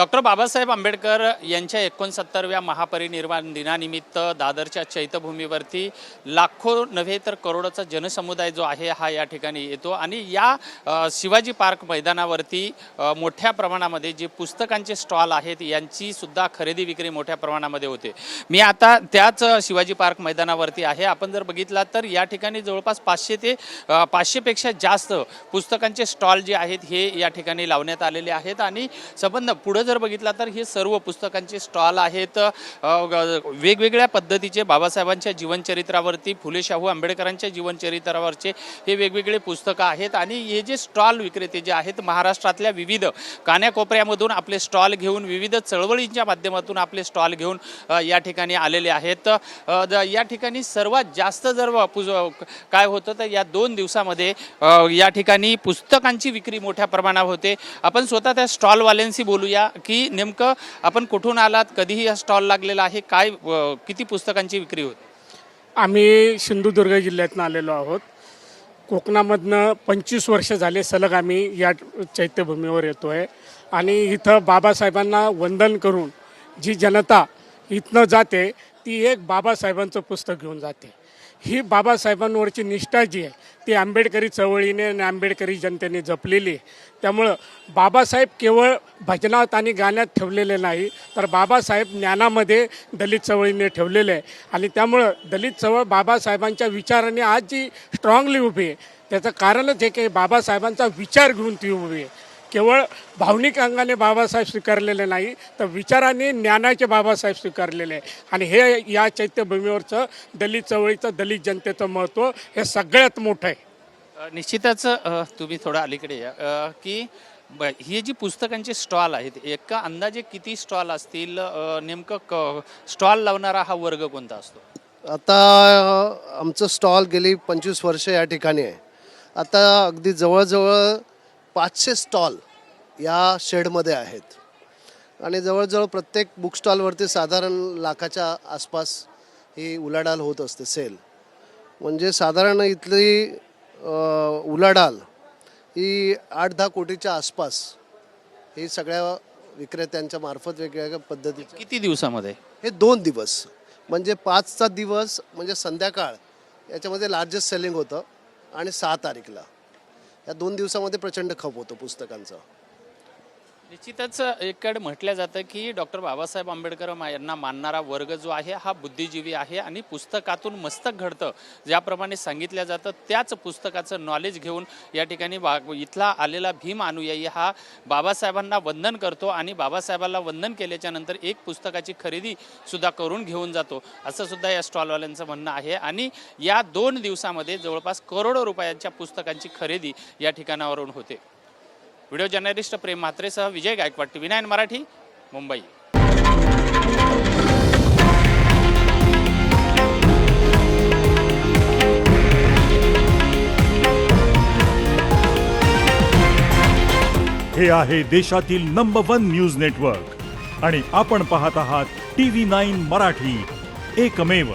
Doctor Babasaheb Ambedkar यांच्या एकोणसत्तरव्या महापरिनिर्वाण दिनानिमित्त दादरच्या चैत्यभूमीवरती लाखो नव्हे तर करोडोचा जनसमुदाय जो आहे हा या ठिकाणी येतो. आणि या शिवाजी पार्क मैदानावरती मोठ्या प्रमाणामध्ये जे पुस्तकांचे स्टॉल आहेत यांची सुद्धा खरेदी विक्री मोठ्या प्रमाणामध्ये होते. मी आता त्याच शिवाजी पार्क मैदानावरती आहे. आपण जर बघितला तर या ठिकाणी जवळपास पाचशे ते पाचशेपेक्षा जास्त पुस्तकांचे स्टॉल जे आहेत हे या ठिकाणी लावण्यात आलेले आहेत. आणि संबंध पुढं जर बघितला तर हे सर्व पुस्तकांचे स्टॉल आहेत. वेगवेगळ्या पद्धतीचे बाबासाहेबांच्या जीवनचरित्रावरती फुले शाहू आंबेडकरांच्या जीवनचरित्रावरचे हे वेगवेगळे पुस्तकं आहेत. आणि हे जे स्टॉल विक्रेते जे आहेत महाराष्ट्रातल्या विविध कान्याकोपऱ्यामधून आपले स्टॉल घेऊन विविध चळवळींच्या माध्यमातून आपले स्टॉल घेऊन या ठिकाणी आलेले आहेत. द- या ठिकाणी सर्वात जास्त जर पुज- काय होतं तर या दोन दिवसामध्ये या ठिकाणी पुस्तकांची विक्री मोठ्या प्रमाणावर होते. आपण स्वतः त्या स्टॉलवाल्यांशी बोलूया. की नेमकं आपण कुठून आलात कधीही हा स्टॉल लागलेला आहे काय किती पुस्तकांची विक्री होते? आम्ही सिंधुदुर्ग जिल्ह्यातून आलेलो आहोत. कोकणामधनं पंचवीस वर्ष झाले सलग आम्ही या चैत्यभूमीवर येतो आहे आणि इथं बाबासाहेबांना वंदन करून जी जनता इथनं जाते ती एक बाबासाहेबांचं पुस्तक घेऊन जाते. ही बाबासाहेबांवरची निष्ठा जी आहे ती आंबेडकरी चळवळीने आणि आंबेडकरी जनतेने जपलेली आहे. त्यामुळं बाबासाहेब केवळ भजनात आणि गाण्यात ठेवलेले नाही तर बाबासाहेब ज्ञानामध्ये दलित चळवळीने ठेवलेले आहे. आणि त्यामुळं दलित चळवळ बाबासाहेबांच्या विचाराने आज जी स्ट्रॉंगली उभी आहे त्याचं कारणच हे की बाबासाहेबांचा विचार घेऊन ती उभी आहे. केवळ भावनिक अंगाने बाबासाहेब स्वीकारलेले नाही तर विचाराने ज्ञानाचे बाबासाहेब स्वीकारलेले. आहे आणि हे या चैत्यभूमीवरचं दलित चळवळीचं दलित जनतेचं महत्त्व हे सगळ्यात मोठं आहे. निश्चितच तुम्ही थोडं अलीकडे या. की ब- ही जी पुस्तकांचे स्टॉल आहेत एका अंदाजे किती स्टॉल असतील? नेमकं क स्टॉल लावणारा हा वर्ग कोणता असतो? आता आमचं स्टॉल गेली पंचवीस वर्ष या ठिकाणी आहे. आता अगदी जवळजवळ पाचशे स्टॉल या शेडमध्ये आहेत. आणि जवळजवळ प्रत्येक बुक स्टॉलवरती साधारण लाखाच्या आसपास ही उलाढाल होत असते सेल. म्हणजे साधारण इथली उलाढाल ही आठ दहा कोटीच्या आसपास ही सगळ्या विक्रेत्यांच्या मार्फत वेगवेगळ्या पद्धतीच्या किती दिवसामध्ये? हे दोन दिवस. म्हणजे पाचचा दिवस म्हणजे संध्याकाळ याच्यामध्ये लार्जेस्ट सेलिंग होतं आणि सहा तारीखला. या दोन दिवसामध्ये प्रचंड खप होतो पुस्तकांचा. निश्चितच एककडे म्हटलं जातं की डॉक्टर बाबासाहेब आंबेडकर यांना मानणारा वर्ग जो आहे हा बुद्धिजीवी आहे आणि पुस्तकातून मस्तक घडतं. ज्याप्रमाणे सांगितलं जातं त्याच पुस्तकाचं नॉलेज घेऊन या ठिकाणी बा इथला आलेला भीम अनुयायी हा बाबासाहेबांना वंदन करतो आणि बाबासाहेबांना वंदन केल्याच्यानंतर एक पुस्तकाची खरेदी सुद्धा करून घेऊन जातो. असं सुद्धा या स्टॉलवाल्यांचं म्हणणं आहे. आणि या दोन दिवसामध्ये जवळपास करोडो रुपयांच्या पुस्तकांची खरेदी या ठिकाणावरून होते. Video journalist Prem म्हात्रेसह Vijay Gaikwad T V nine Marathi Mumbai. हे आहे देशातील नंबर वन न्यूज नेटवर्क आणि आपण पाहत आहात टी व्ही नाईन मराठी. एकमेव.